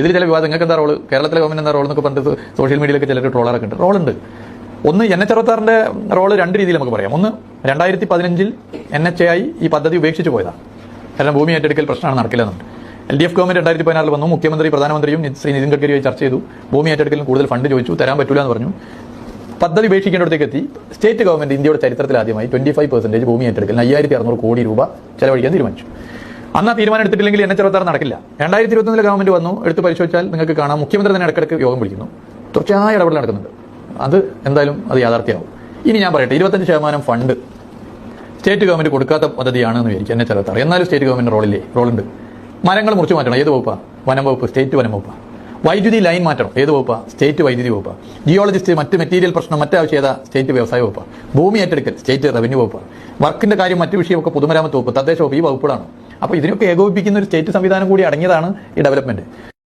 ഇതിൽ ചില വിവാദം. നിങ്ങൾക്ക് എന്താ റോൾ? കേരളത്തിലെ ഗവൺമെന്റ് എന്താ റോൾ എന്നൊക്കെ പറഞ്ഞിട്ട് സോഷ്യൽ മീഡിയയിലൊക്കെ ചിലർ ട്രോളറൊക്കെ ഉണ്ട്. റോളുണ്ട്. ഒന്ന് എൻ എച്ച് അറുപത്താറിന്റെ റോൾ രണ്ട് രീതിയിൽ നമുക്ക് പറയാം. ഒന്ന് രണ്ടായിരത്തി പതിനഞ്ചിൽ എൻ എച്ച് എ ആയി ഈ പദ്ധതി ഉപേക്ഷിച്ച് പോയതാണ് കാരണം ഭൂമി ഏറ്റെടുക്കൽ പ്രശ്നമാണ് നടക്കില്ലെന്നുണ്ട്. എൽ ഡി എഫ് ഗവൺമെന്റ് രണ്ടായിരത്തി പതിനാറിൽ വന്നു. മുഖ്യമന്ത്രി പ്രധാനമന്ത്രിയും ശ്രീ നിതിൻ ഗഡ്കരിയുമായി ചർച്ച ചെയ്തു. ഭൂമി ഏറ്റെടുക്കലിന് കൂടുതൽ ഫണ്ട് ചോദിച്ചു. തരാൻ പറ്റില്ല എന്ന് പറഞ്ഞു. പദ്ധതി ഉപേക്ഷിക്കേണ്ടിടത്തേക്ക് എത്തി. സ്റ്റേറ്റ് ഗവൺമെന്റ് ഇന്ത്യയുടെ ചരിത്രത്തിൽ ആദ്യമായി ട്വന്റി ഫൈവ് പെർസെന്റേജ് ഭൂമി ഏറ്റെടുക്കലിന് അയ്യായിരത്തി അറുന്നൂറ് കോടി രൂപ ചെലവഴിക്കാൻ തീരുമാനിച്ചു. അന്ന് ആ തീരുമാനം എടുത്തിട്ടില്ലെങ്കിൽ എന്നെ എച്ച് നടക്കില്ല. രണ്ടായിരത്തി ഇരുപത്തൊന്നിലെ ഗവൺമെന്റ് വന്നു. എടുത്ത് പരിശോധിച്ചാൽ നിങ്ങൾക്ക് കാണാം. മുഖ്യമന്ത്രി തന്നെ ഇടയ്ക്കിടയ്ക്ക് യോഗം വിളിക്കുന്നു. തുടർച്ചയായ ഇടപെടൽ നടക്കുന്നുണ്ട്. അത് എന്തായാലും അത് യാഥാർത്ഥ്യമാവും. ഇനി ഞാൻ പറയട്ടെ. ഇരുപത്തഞ്ച് ശതമാനം ഫണ്ട് സ്റ്റേറ്റ് ഗവൺമെന്റ് കൊടുക്കാത്ത പദ്ധതിയാണ് എന്ന് വിചാരിക്കും എന്നെ ചെറുത്താറ് എന്നാലും സ്റ്റേറ്റ് ഗവൺമെന്റ് റോളില്ലേ റോളുണ്ട് മരങ്ങൾ മുറിച്ചു മാറ്റണം. ഏത് വകുപ്പാ? വനം വകുപ്പ് സ്റ്റേറ്റ് വനം വകുപ്പ്. വൈദ്യുതി ലൈൻ മാറ്റണം. ഏത് വകുപ്പാ? സ്റ്റേറ്റ് വൈദ്യുതി വകുപ്പ്. ജിയോളജിസ്റ്റ് മറ്റ് മെറ്റീരിയൽ പ്രശ്നം മറ്റ് ആവശ്യകത സ്റ്റേറ്റ് വ്യവസായ വകുപ്പ്. ഭൂമി ഏറ്റെടുക്കൽ സ്റ്റേറ്റ് റവന്യൂ വകുപ്പ്. വർക്കിന്റെ കാര്യം മറ്റു വിഷയമൊക്കെ പൊതുമരാമത്ത് വകുപ്പ് തദ്ദേശ വകുപ്പ് ഈ വകുപ്പുകളാണ്? അപ്പോൾ ഇതിനൊക്കെ ഏകോപിപ്പിക്കുന്ന ഒരു സ്റ്റേറ്റ് സംവിധാനം കൂടി അടങ്ങിയതാണ് ഈ ഡെവലപ്മെന്റ്.